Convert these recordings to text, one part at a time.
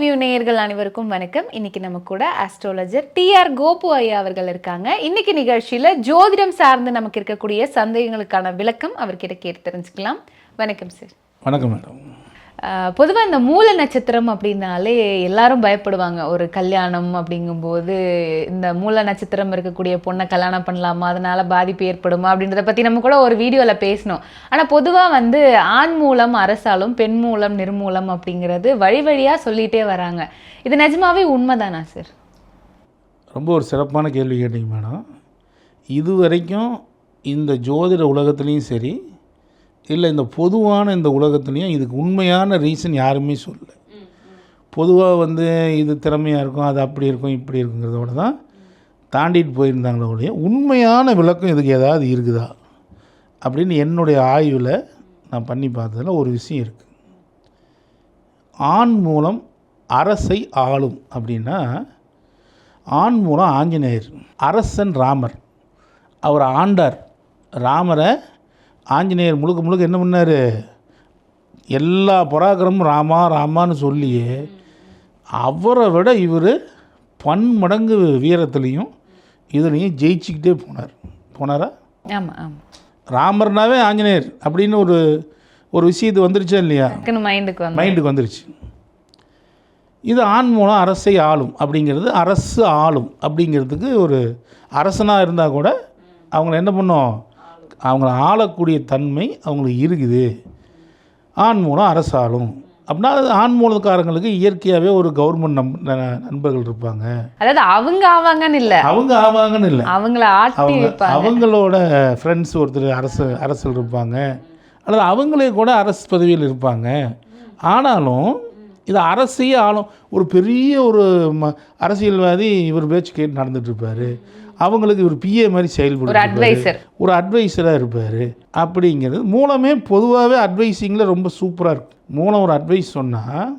View நேயர்கள் அனைவருக்கும் வணக்கம். இன்னைக்கு நம்ம கூட ஆஸ்ட்ராலஜர் டிஆர் கோபு ஐயா அவர்கள் இருக்காங்க. இன்னைக்கு நிகழ்ச்சியில ஜோதிடம் சார்ந்து நமக்கு இருக்கக்கூடிய சந்தேகங்களுக்கான விளக்கம் அவர்கிட்ட கேட்டு தெரிஞ்சுக்கலாம். வணக்கம் சார் வணக்கம் மேடம் பொதுவாக இந்த மூல நட்சத்திரம் அப்படின்னாலே எல்லாரும் பயப்படுவாங்க. ஒரு கல்யாணம் அப்படிங்கும்போது இந்த மூல நட்சத்திரம் இருக்கக்கூடிய பொண்ணை கல்யாணம் பண்ணலாமா? அதனால பாதிப்பு ஏற்படுமா? அப்படின்றத பற்றி நம்ம கூட ஒரு வீடியோவில் பேசணும் ஆனால் பொதுவாக வந்து ஆண் மூலம் அரசாலும் பெண் மூலம் நிர்மூலம் அப்படிங்கிறது வழி வழியாக சொல்லிகிட்டே வராங்க. இது நிஜமாவே உண்மைதானா சார்? ரொம்ப ஒரு சிறப்பான கேள்வி கேட்டீங்க மேடம். இது வரைக்கும் இந்த ஜோதிட உலகத்துலேயும் சரி இல்லை இந்த பொதுவான இந்த உலகத்துலேயும் இதுக்கு உண்மையான ரீசன் யாருமே சொல்லல. பொதுவாக வந்து இது திறமையாக இருக்கும் அது அப்படி இருக்கும் இப்படி இருக்குங்கிறதோட தான் தாண்டிட்டு போயிருந்தாங்களே ஒழிய உண்மையான விளக்கம் இதுக்கு ஏதாவது இருக்குதா? அப்படின்னு என்னுடைய ஆய்வில் நான் பண்ணி பார்த்ததில் ஒரு விஷயம் இருக்குது ஆண் மூலம் அரசை ஆளும் அப்படின்னா ஆண் மூலம் ஆஞ்சநேயர் அரசன் ராமர். அவர் ஆண்டார். ராமரை ஆஞ்சநேயர் முழுக்க முழுக்க என்ன பண்ணார்? எல்லா பராக்கிரமும் ராமா ராமான்னு சொல்லியே அவரை விட இவர் பன்மடங்கு வீரத்துலேயும் இதுலேயும் ஜெயிச்சுக்கிட்டே போனார். போனாரா? ஆமாம் ஆமாம் ராமர்னாவே ஆஞ்சநேயர் அப்படின்னு ஒரு ஒரு விஷயத்து வந்துருச்சா இல்லையா? மைண்டுக்கு மைண்டுக்கு வந்துருச்சு. இது ஆண் மூலம் அரசை ஆளும் அப்படிங்கிறது அரசு ஆளும் அப்படிங்கிறதுக்கு ஒரு அரசனாக இருந்தால் கூட அவங்கள என்ன பண்ணும்? அவங்கள ஆளக்கூடிய தன்மை அவங்களுக்கு இருக்குது. ஆண் மூலம் அரசு ஆளும் அப்படின்னா அது ஆண் மூலக்காரங்களுக்கு இயற்கையாகவே ஒரு கவர்மெண்ட் நம் நண்பர்கள் இருப்பாங்க. அதாவது அவங்க ஆவாங்கன்னு இல்லை. அவங்க ஆவாங்கன்னு இல்லை. அவங்கள அவங்க அவங்களோட ஃப்ரெண்ட்ஸ் ஒருத்தர் அரசு அரசில் இருப்பாங்க. அல்லது அவங்களே கூட அரசு பதவியில் இருப்பாங்க. ஆனாலும் இது அரசையே ஆளும் ஒரு பெரிய ஒரு ம அரசியல்வாதி இவர் பேச்சு கேட்டு நடந்துட்டு இருப்பாரு அவங்களுக்கு இவர் பிஏ மாதிரி செயல்படுவார் அட்வைசர் ஒரு அட்வைஸராக இருப்பார். அப்படிங்கிறது மூலமே பொதுவாகவே அட்வைஸிங்கில் ரொம்ப சூப்பராக இருக்கும். மூலம் ஒரு அட்வைஸ் சொன்னால்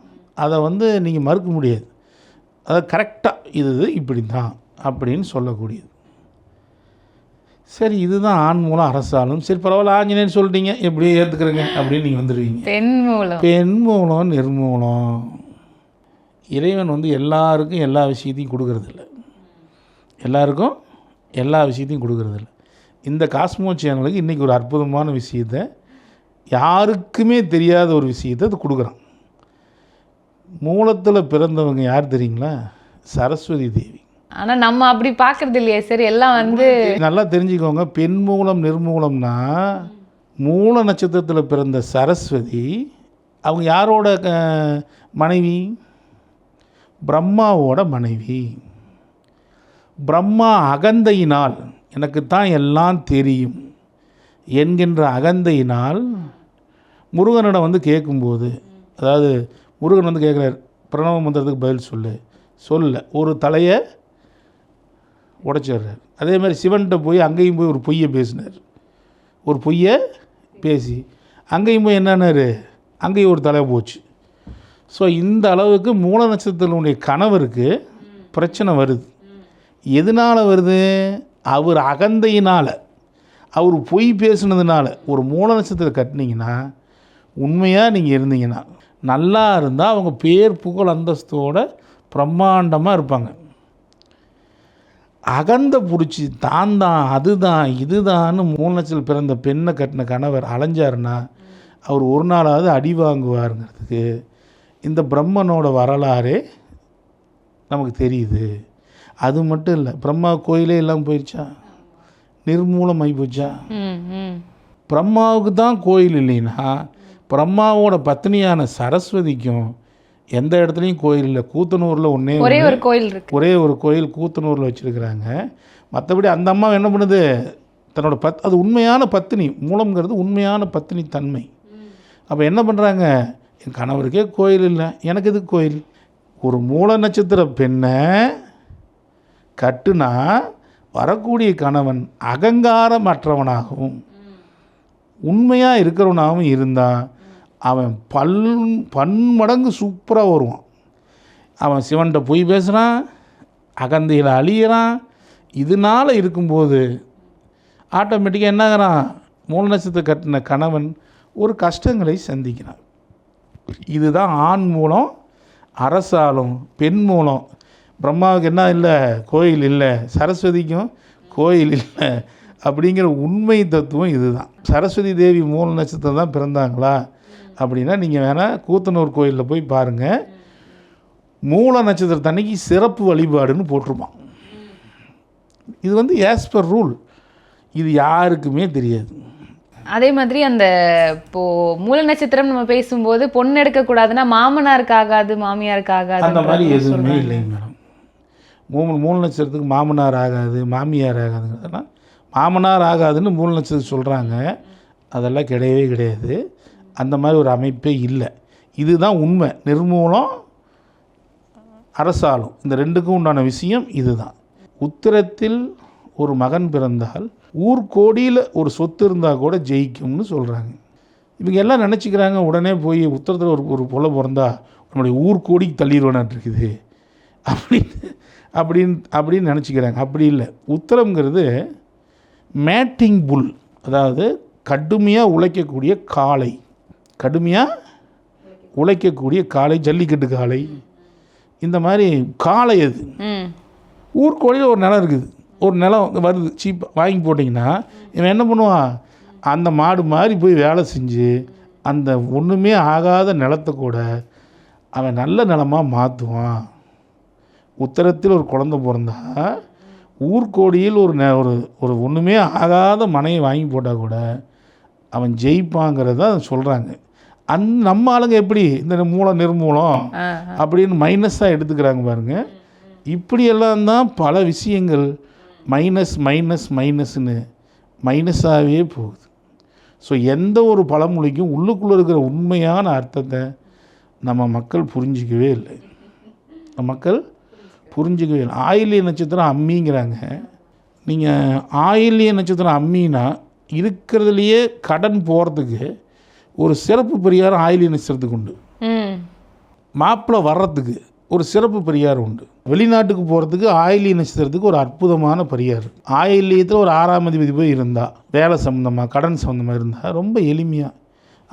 அதை வந்து நீங்கள் மறுக்க முடியாது. அதை கரெக்டாக இது இது இப்படி தான் அப்படின்னு சொல்லக்கூடியது. சரி இதுதான் ஆண் மூலம் அரசாலும். சரி பரவாயில்ல ஆஞ்சநேயர் சொல்லிட்டீங்க. எப்படியே ஏற்றுக்கிறேங்க அப்படின்னு நீங்கள் வந்துடுவீங்க. பெண் மூலம். பெண் மூலம் நிர்மூலம் இறைவன் வந்து எல்லாருக்கும் எல்லா விஷயத்தையும் கொடுக்கறதில்ல. எல்லாருக்கும் எல்லா விஷயத்தையும் கொடுக்கறதில்ல. இந்த காஸ்மோ சேனலுக்கு இன்றைக்கி ஒரு அற்புதமான விஷயத்தை யாருக்குமே தெரியாத ஒரு விஷயத்தை அது கொடுக்குறான். மூலத்தில் பிறந்தவங்க யார் தெரியுங்களா? சரஸ்வதி தேவி. ஆனால் நம்ம அப்படி பார்க்கறது இல்லையே. சரி எல்லாம் வந்து நல்லா தெரிஞ்சுக்கோங்க. பெண் மூலம் நிர்மூலம்னா மூல நட்சத்திரத்தில் பிறந்த சரஸ்வதி அவங்க யாரோட க- மனைவி? பிரம்மாவோட மனைவி. பிரம்மா அகந்தையினால் எனக்கு தான் எல்லாம் தெரியும் என்கின்ற அகந்தையினால் முருகனிடம் வந்து கேட்கும்போது அதாவது முருகன் வந்து கேட்குறார் பிரணவ மந்திரத்துக்கு பதில் சொல்லு. சொல்ல. ஒரு தலையை உடைச்சிடுறாரு. அதே மாதிரி சிவன்கிட்ட போய் அங்கேயும் போய் ஒரு பொய்யை பேசினார். ஒரு பொய்யை பேசி அங்கேயும் போய் என்னன்னாரு? அங்கேயும் ஒரு தலை போச்சு. ஸோ இந்த அளவுக்கு மூல நட்சத்திரத்தினுடைய கணவருக்கு பிரச்சனை வருது. எதனால் வருது? அவர் அகந்தையினால். அவர் பொய் பேசுனதுனால. ஒரு மூல நட்சத்திரம் கட்டினீங்கன்னா உண்மையாக நீங்கள் இருந்தீங்கன்னா நல்லா இருந்தால் அவங்க பேர் புகழ் அந்தஸ்தோடு பிரம்மாண்டமாக இருப்பாங்க. அகந்த பிடிச்சி தான் தான் அதுதான் இதுதான்னு மூணு லட்சத்தில் பிறந்த பெண்ணை கட்டின கணவர் அலைஞ்சாருன்னா அவர் ஒரு நாளாவது அடி வாங்குவாருங்கிறதுக்கு இந்த பிரம்மனோட வரலாறே நமக்கு தெரியுது. அது மட்டும் இல்லை பிரம்மா கோயிலே எல்லாம் போயிடுச்சா நிர்மூலம் ஆகி போச்சா. பிரம்மாவுக்கு தான் கோயில் இல்லைன்னா பிரம்மாவோட பத்னியான சரஸ்வதிக்கும் எந்த இடத்துலையும் கோயில் இல்லை. கூத்தனூரில் ஒன்றே ஒரே ஒரு கோயில் இருக்கு. ஒரே ஒரு கோயில் கூத்தனூரில் வச்சுருக்கிறாங்க. மற்றபடி அந்த அம்மா என்ன பண்ணுது? தன்னோட பத் அது உண்மையான பத்தினி. மூலம்ங்கிறது உண்மையான பத்தினி தன்மை. அப்போ என்ன பண்ணுறாங்க என் கணவருக்கே கோயில் இல்லை. எனக்கு எதுக்கு கோயில்? ஒரு மூல நட்சத்திர பெண்ணை கட்டுனா வரக்கூடிய கணவன் அகங்காரமற்றவனாகவும் உண்மையாக இருக்கிறவனாகவும் இருந்தால் அவன் பல் பன்மடங்கு சூப்பராக வருவான். அவன் சிவன்கிட்ட பொய் பேசுகிறான் அகந்தையில் அழியிறான். இதனால் இருக்கும்போது ஆட்டோமேட்டிக்காக என்னாகிறான்? மூல நட்சத்திர கட்டின கணவன் ஒரு கஷ்டங்களை சந்திக்கிறான். இதுதான் ஆண் மூலம் அரசாலும் பெண் மூலம். பிரம்மாவுக்கு என்ன இல்லை? கோயில் இல்லை. சரஸ்வதிக்கும் கோயில் இல்லை. அப்படிங்கிற உண்மை தத்துவம் இதுதான். சரஸ்வதி தேவி மூல நட்சத்திரம் தான் பிறந்தாங்களா? அப்படின்னா நீங்கள் வேணால் கூத்தனூர் கோயிலில் போய் பாருங்கள் மூல நட்சத்திரத்தன்னைக்கு சிறப்பு வழிபாடுன்னு போட்டிருப்பான். இது வந்து ஆஸ் பர் ரூல் இது யாருக்குமே தெரியாது. அதே மாதிரி அந்த இப்போ மூல நட்சத்திரம் நம்ம பேசும்போது பொண்ணு எடுக்க கூடாதுன்னா மாமனாருக்கு ஆகாது மாமியாருக்கு ஆகாது அந்த மாதிரி எதுவுமே இல்லைங்க மேடம். மூணு மூணு நட்சத்திரத்துக்கு மாமனார் ஆகாது மாமியார் ஆகாதுங்கிறதெல்லாம் மாமனார் ஆகாதுன்னு மூணு நட்சத்திரம் சொல்கிறாங்க அதெல்லாம் கிடையவே கிடையாது. அந்த மாதிரி ஒரு அமைப்பே இல்லை. இதுதான் உண்மை. நிர்மூலம் அரசாலும். இந்த ரெண்டுக்கும் உண்டான விஷயம் இதுதான். உத்திரத்தில் ஒரு மகன் பிறந்தால் ஊர்கோடியில் ஒரு சொத்து இருந்தால் கூட ஜெயிக்கும்னு சொல்கிறாங்க இவங்க எல்லாம் நினச்சிக்கிறாங்க உடனே போய் உத்தரத்தில் ஒரு ஒரு பொலை பிறந்தா நம்முடைய ஊர்கோடிக்கு தள்ளிடுவேனாட்டு இருக்குது. அப்படின்னு அப்படின்னு அப்படின்னு நினச்சிக்கிறாங்க. அப்படி இல்லை. உத்தரம்ங்கிறது மேட்டிங் புல் அதாவது கடுமையாக உழைக்கக்கூடிய காளை. கடுமையாக உழைக்கக்கூடிய காளை ஜல்லிக்கட்டு காளை. இந்த மாதிரி காளை அது ஊர்கோழியில் ஒரு நிலம் இருக்குது. ஒரு நிலம் வருது. சீப்பாக வாங்கி போட்டிங்கன்னா இவன் என்ன பண்ணுவான்? அந்த மாடு மாதிரி போய் வேலை செஞ்சு அந்த ஒன்றுமே ஆகாத நிலத்தை கூட அவன் நல்ல நிலமாக மாற்றுவான் உத்தரத்தில் ஒரு குழந்த பிறந்தா ஊர்கோடியில் ஒரு நெ ஒரு ஒரு ஒன்றுமே ஆகாத மனையை வாங்கி போட்டால் கூட அவன் ஜெயிப்பாங்கிறத சொல்கிறாங்க அந் நம்ம ஆளுங்க எப்படி இந்த மூலம் நிர்மூலம் அப்படின்னு மைனஸாக எடுத்துக்கிறாங்க பாருங்க. இப்படியெல்லாம் தான் பல விஷயங்கள் மைனஸ் மைனஸ் மைனஸ்னு மைனஸாகவே போகுது. ஸோ எந்த ஒரு பழமொழிக்கும் உள்ளுக்குள்ளே இருக்கிற உண்மையான அர்த்தத்தை நம்ம மக்கள் புரிஞ்சிக்கவே இல்லை. மக்கள் புரிஞ்சிக்கவே இல்லை. ஆயிலிய நட்சத்திரம் அம்மிங்கிறாங்க. நீங்கள் ஆயிலிய நட்சத்திரம் அம்மினா இருக்கிறதுலையே கடன் போகிறதுக்கு ஒரு சிறப்பு பரிகாரம் ஆயிலிய நட்சத்திரத்துக்கு உண்டு மாப்பிள்ளை வர்றதுக்கு ஒரு சிறப்பு பரிகாரம் உண்டு. வெளிநாட்டுக்கு போகிறதுக்கு ஆயிலிய நட்சத்திரத்துக்கு ஒரு அற்புதமான பரிகாரம் ஆயிலியத்தில் ஒரு ஆறாம் அதிபதி போய் இருந்தால் வேலை சம்மந்தமாக கடன் சம்மந்தமாக இருந்தால் ரொம்ப எளிமையாக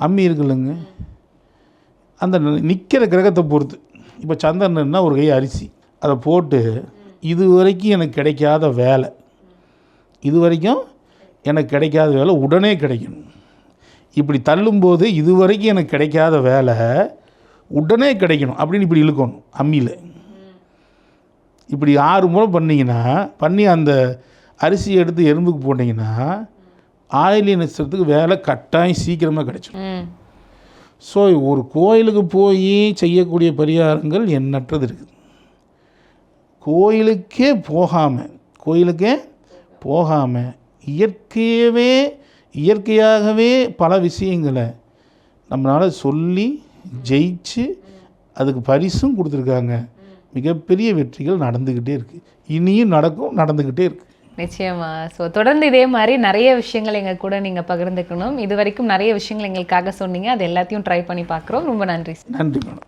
அம்மி இருக்குல்லங்க. அந்த நிற்கிற கிரகத்தை பொறுத்து. இப்போ சந்திரன்னா ஒரு கை அரிசி. அதை போட்டு இது வரைக்கும் எனக்கு கிடைக்காத வேலை. இது வரைக்கும் எனக்கு கிடைக்காத வேலை உடனே கிடைக்கணும். இப்படி தள்ளும்போது இது வரைக்கும் எனக்கு கிடைக்காத வேலை உடனே கிடைக்கணும் அப்படின்னு இப்படி இழுக்கணும் அம்மியில். இப்படி ஆறு முறை பண்ணிங்கன்னா பண்ணி அந்த அரிசி எடுத்து எறும்புக்கு போட்டிங்கன்னா ஆயிலிய நட்சத்திரத்துக்கு வேலை கட்டாயம் சீக்கிரமாக கிடைச்சிடும். ஸோ ஒரு கோயிலுக்கு போய் செய்யக்கூடிய பரிகாரங்கள் எண்ணற்றது இருக்குது. கோயிலுக்கே போகாமல் கோயிலுக்கே போகாமல் இயற்கையவே இயற்கையாகவே பல விஷயங்களை நம்மளால் சொல்லி ஜெயிச்சு அதுக்கு பரிசும் கொடுத்துருக்காங்க. மிகப்பெரிய வெற்றிகள் நடந்துக்கிட்டே இருக்குது இனியும் நடக்கும் நடந்துக்கிட்டே இருக்குது நிச்சயமா. ஸோ தொடர்ந்து இதே மாதிரி நிறைய விஷயங்கள் எங்க கூட நீங்க பகிர்ந்துக்கணும். இது வரைக்கும் நிறைய விஷயங்கள் எங்களுக்காக சொன்னீங்க. அது எல்லாத்தையும் ட்ரை பண்ணி பார்க்குறோம். ரொம்ப நன்றி. நன்றி மேடம்.